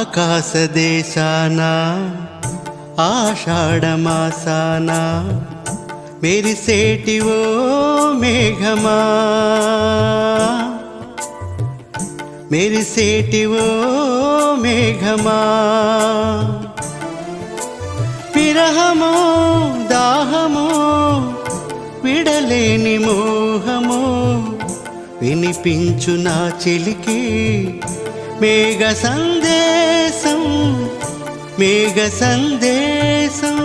ఆకాశదేశాన ఆషాఢమాసాన మెరిసేటివో మేఘమా. మెరిసేటివో మేఘమా. విరహమో దాహమో విడలేని మోహమో వినిపించు నా చెలికి మేఘ సందే మేఘ సందేశం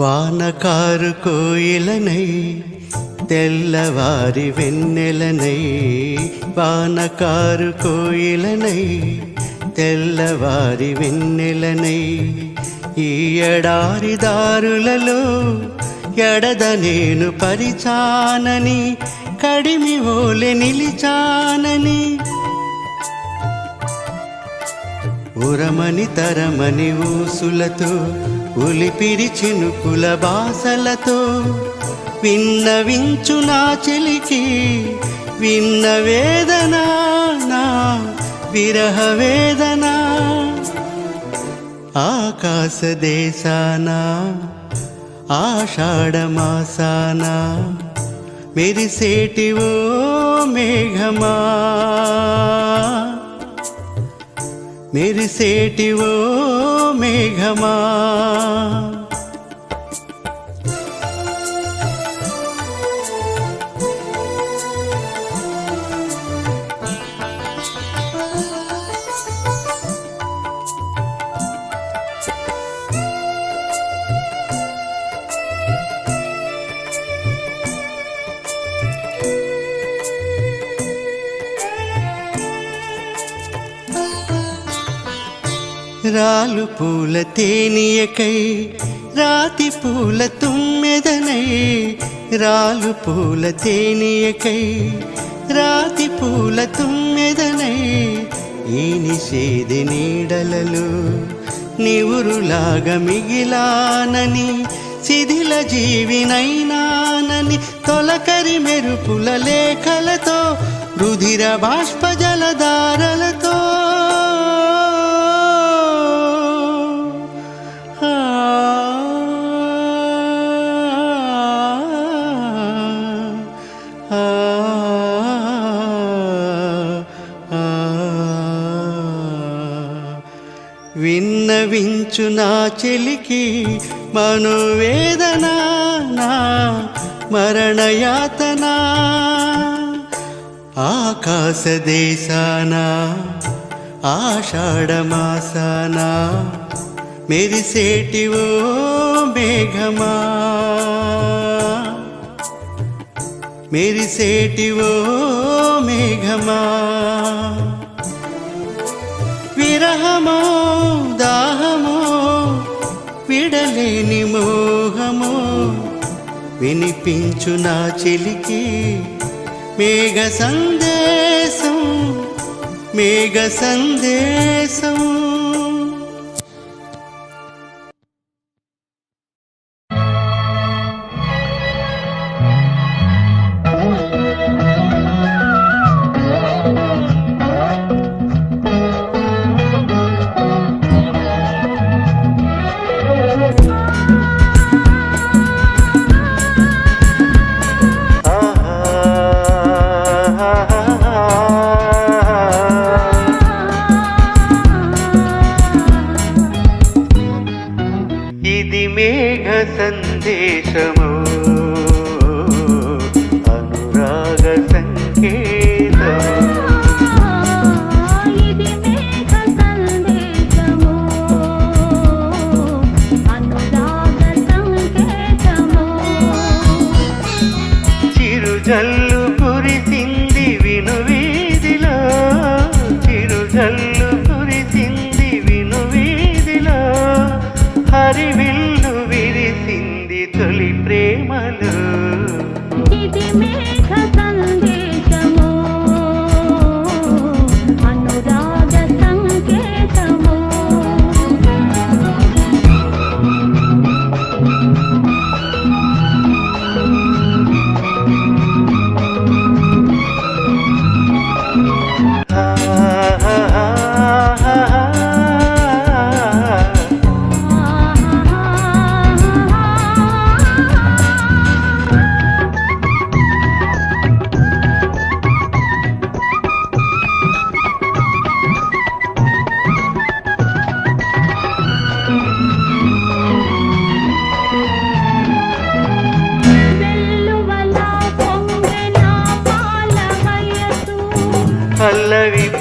వానకారు కోయిలనై తెల్లవారి వెన్నెలనై వానకారు కోయిలనై తెల్లవారి వెన్నెలనై ఈ ఎడారి దారులలో ఎడద నేను పరిచానని కడిమి ఓలె నిలిచానని. ఉరమని తరమని ఊసులతో ఉలిపిరి చినుకుల బాసలతో విన్నవించు నా చెలికి విన్న వేదన నా విరహ వేదన. ఆకాశ దేశాన ఆషాఢమాసాన మెరిసేటివో మేఘమా. మెరిసేటివో మేఘమా. రాలు పూల తేనియకై రాతి పూల తుమ్మెదనై రాలు పూల తేనియకై రాతి పూల తుమ్మెదనై ఈ నిషేధి నీడలలు నివురులాగా మిగిలానని శిథిల జీవినైనానని తొలకరి మెరుపుల లేఖలతో రుధిర బాష్ప జలధారలతో విన్నవించు నా చెలికి మనోవేదన నా మరణయాతన? ఆకాశ దేశాన ఆషాఢమాసాన మెరిసేటివో మేఘమా? మెరిసేటివో మేఘమా? విరహమా? దాహమో విడలేని మోహమో వినిపించు నా చెలికి మేఘ సందేశం మేఘ సందేశం. जल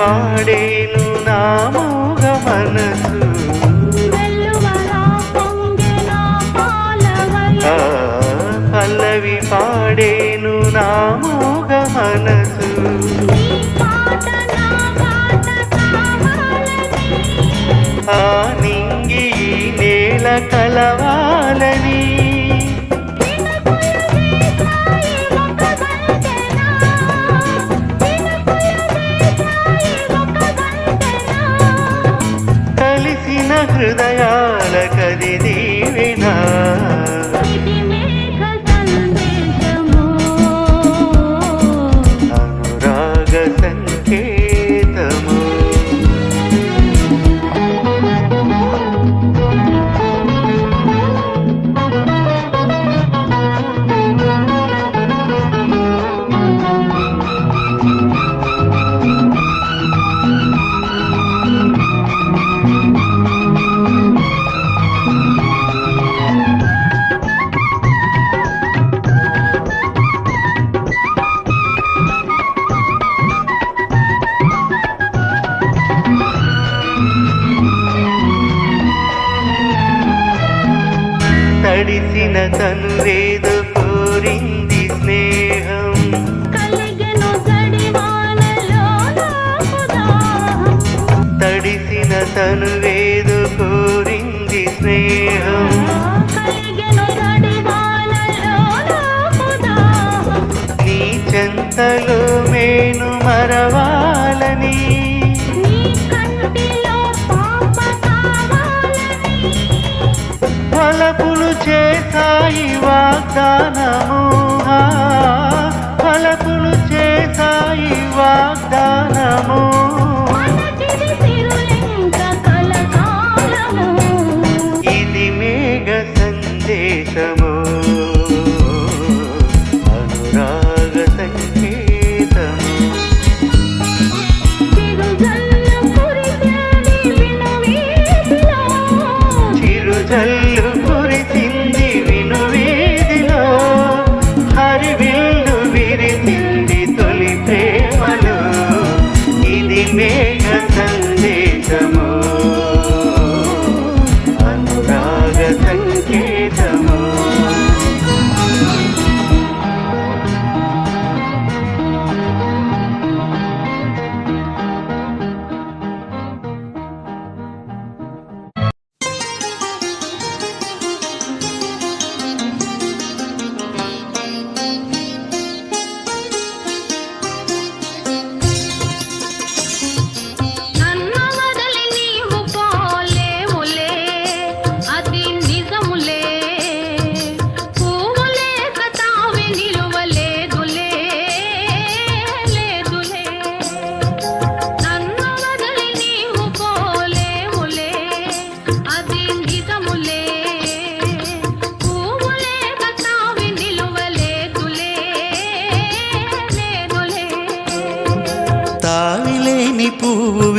பாடே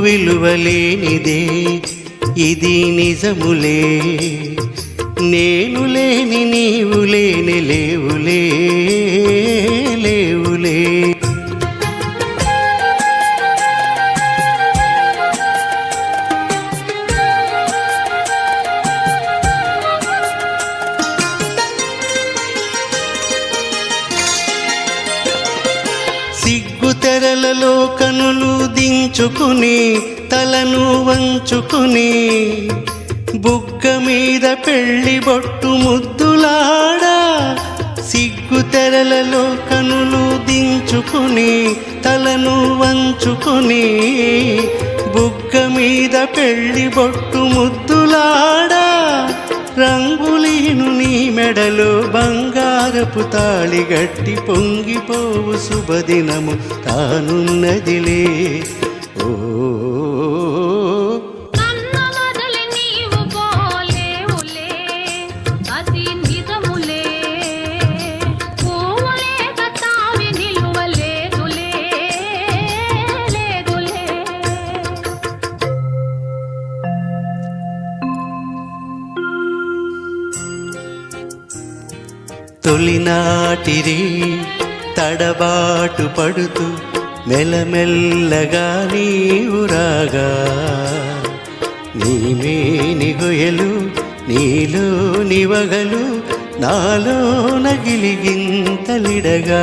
విలువలేనిదే. ఇది నిజములే. నేను లేని నీవు లేని లేవులే. దించుకుని తలను వంచుకుని బుగ్గ మీద పెళ్ళి బొట్టు ముద్దులాడా సిగ్గు తెరలలో కనులు దించుకుని తలను వంచుకుని బుగ్గ మీద పెళ్ళి బొట్టు ముద్దులాడా రంగులీను నీ మెడలో బంగారపు తాళి గట్టి పొంగిపోవు శుభదినము తానున్నదిలే తొలినాటిరి తడబాటు పడుతూ మెల్లమెల్లగా నీవురాగా నీమే నిగుయలు నీలో నివగలు నాలో నగిలిగింతలిడగా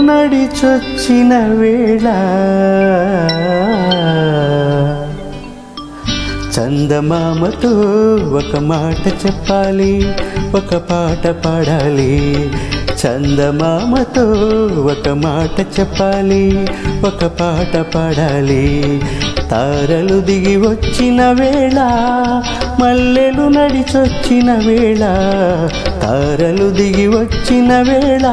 నడిచొచ్చిన వేళ. చందమామతో ఒక మాట చెప్పాలి. ఒక పాట పాడాలి. చందమామతో ఒక మాట చెప్పాలి. ఒక పాట పాడాలి. తారలు దిగి వచ్చిన వేళ మల్లెలు నడిచొచ్చిన వేళ తారలు దిగి వచ్చిన వేళ.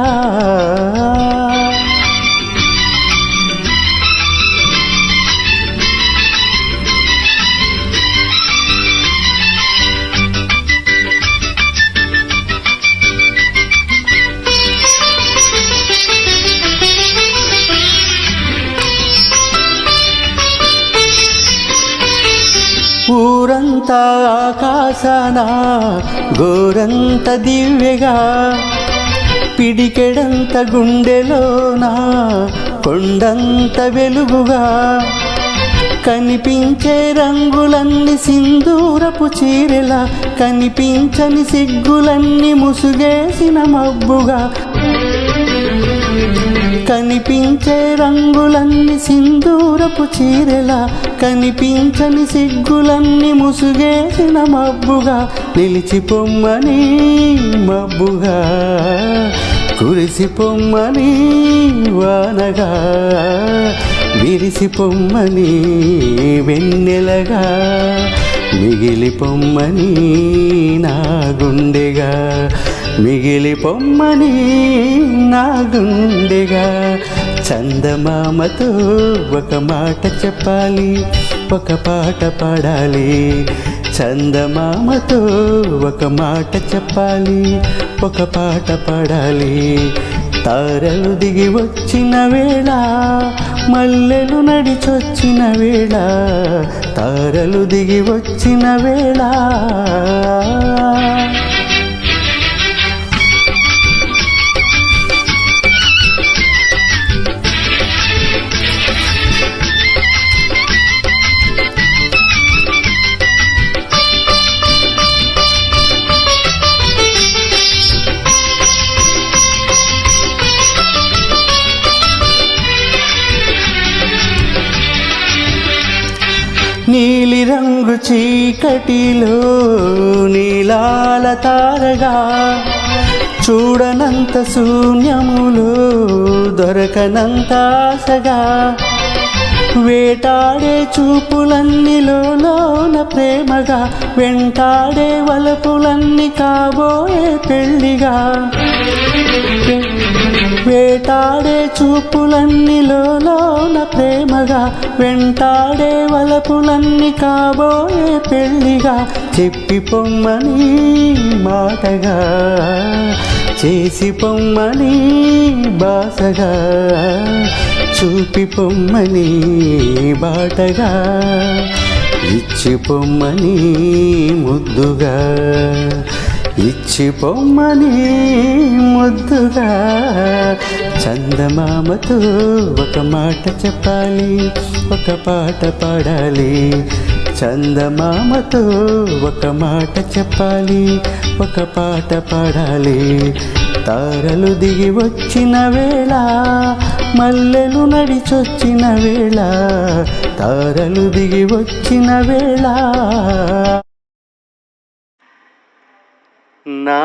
ఊరంతా ఆకాశాన గోరంత దివ్యగా. పిడికెడంత గుండెలోన కొండంత వెలుగుగా. కనిపించే రంగులన్నీ సింధూరపు చీరెలా కనిపించని సిగ్గులన్నీ ముసుగేసిన మబ్బుగా. కనిపించే రంగులన్నీ సింధూరపు చీరెలా కనిపించని సిగ్గులన్నీ ముసుగేసిన మబ్బుగా నిలిచి పొమ్మని మబ్బుగా కురిసి పొమ్మని వానగా విరిసి పొమ్మని వెన్నెలగా మిగిలి పొమ్మని నా గుండెగా. మిగిలి పొమ్మని నా గుండెగా చందమామతో ఒక మాట చెప్పాలి ఒక పాట పాడాలి. చందమామతో ఒక మాట చెప్పాలి ఒక పాట పాడాలి. తారలు దిగి వచ్చిన వేళ మల్లెలు నడిచొచ్చిన వేళ తారలు దిగి వచ్చిన వేళ. రంగు చీకటిలో నీలాల తారగా చూడనంత శూన్యములో దొరకనంత ఆశగా వేటాడే చూపులన్నీలోన ప్రేమగా వెంటాడే వలపులన్నీ కాబోయే పెళ్ళిగా. వేటాడే చూపులన్నీలోన ప్రేమగా వెంటాడే వలపులన్నీ కాబోయే పెళ్ళిగా. చెప్పి పొమ్మని మాటగా చేసి పొమ్మని బాసగా. చూపి పొమ్మని బాటగా ఇచ్చి పొమ్మని ముద్దుగా ఇచ్చి పొమ్మని ముద్దుగా చందమామతో ఒక మాట చెప్పాలి ఒక పాట పాడాలి. చందమామతో ఒక మాట చెప్పాలి ఒక పాట పాడాలి. తారలు దిగి వచ్చిన వేళ మల్లెలు నడిచొచ్చిన వేళ తారలు దిగి వచ్చిన వేళ. నా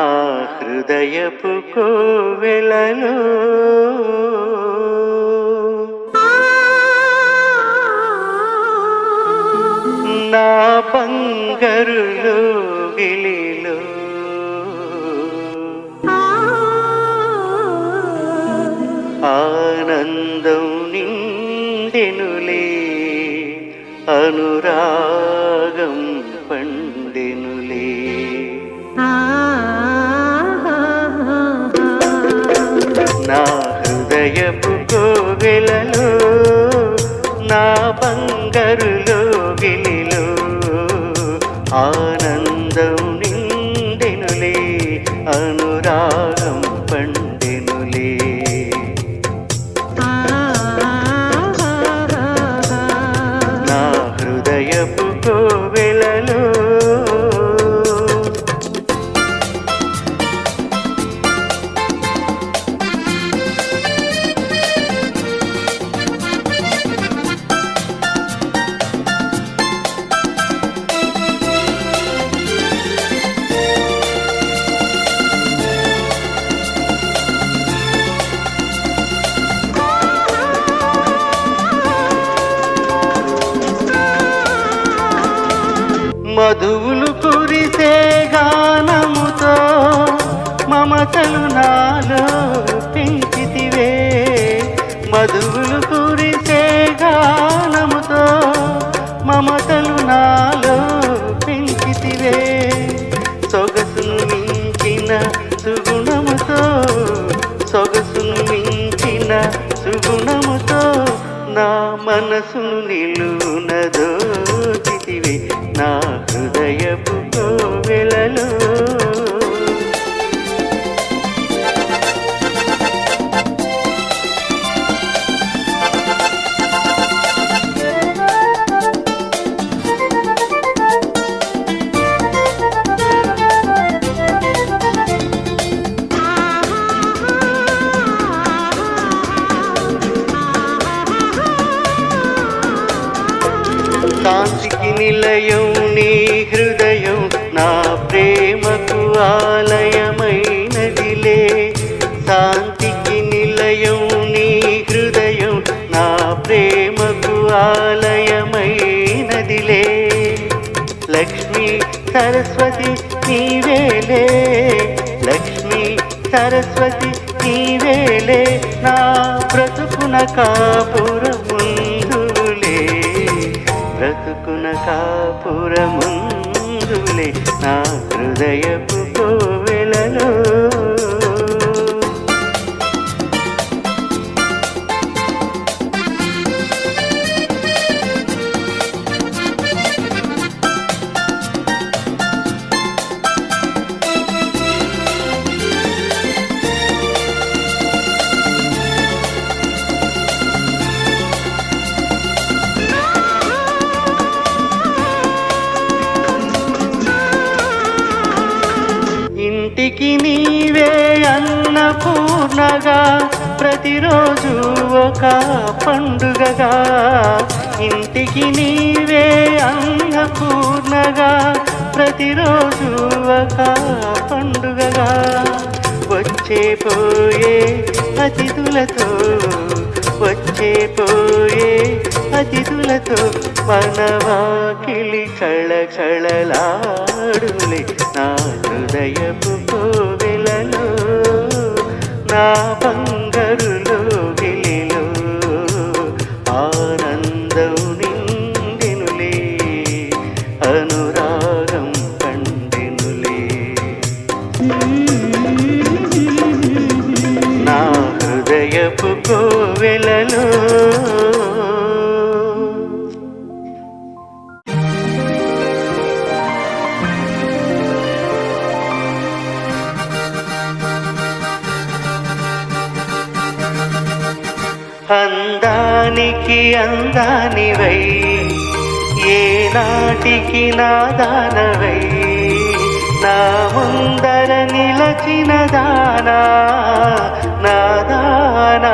హృదయపు కోవెలలో నా బంగరులో గిలిలో ఆనందం నిండెనులే అనురాగం పండెనులే. నా హృదయపు సరస్వతి నీవేలే నా బ్రతుకున కాపురముందులే. బ్రతుకున కాపురముందులే నా హృదయపు ఒక పండుగగా ఇంటికి నీవే అన్నపూర్ణగా ప్రతిరోజు ఒక పండుగగా. వచ్చే పోయే అతిథులతో వచ్చే పోయే అతిథులతో మనవాకిలి కళ కళలాడులే నా హృదయపు కోవెలలో నా బంగరులో వెళ్ళను అందానికి అందానివై ఏ నాటికి నాదానవై నా ముందర నిలచిన దానా నాదానా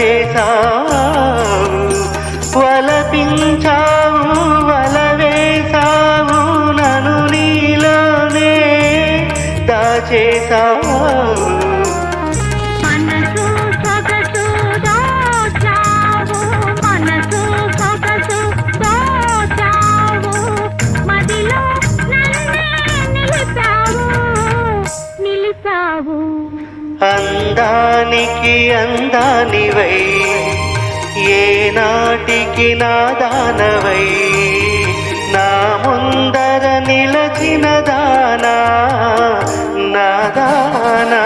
దాచేసావు వలపించావు వల వేసావు నన్ను నీలోనే దాచేసావు మనసు అందానివై ఏ నాటికి నా దానవై నా ముందర నిలచిన దానా నా దానా.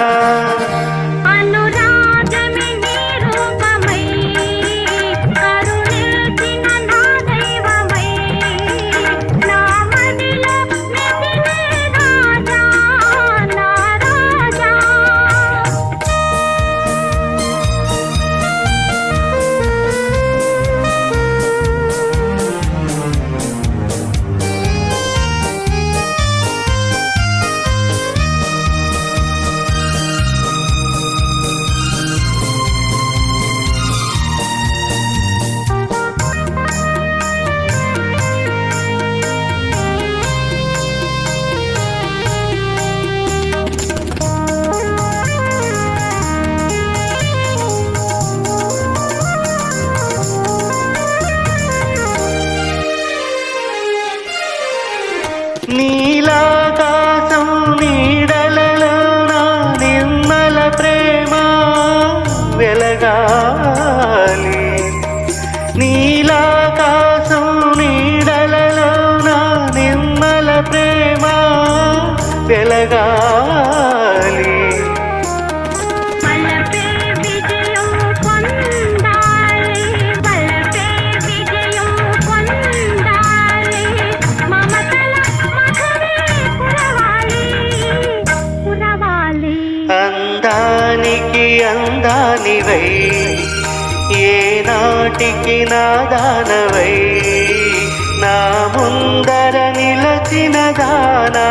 నాటికి నాదానవై నా ముందర నిలచిన దానా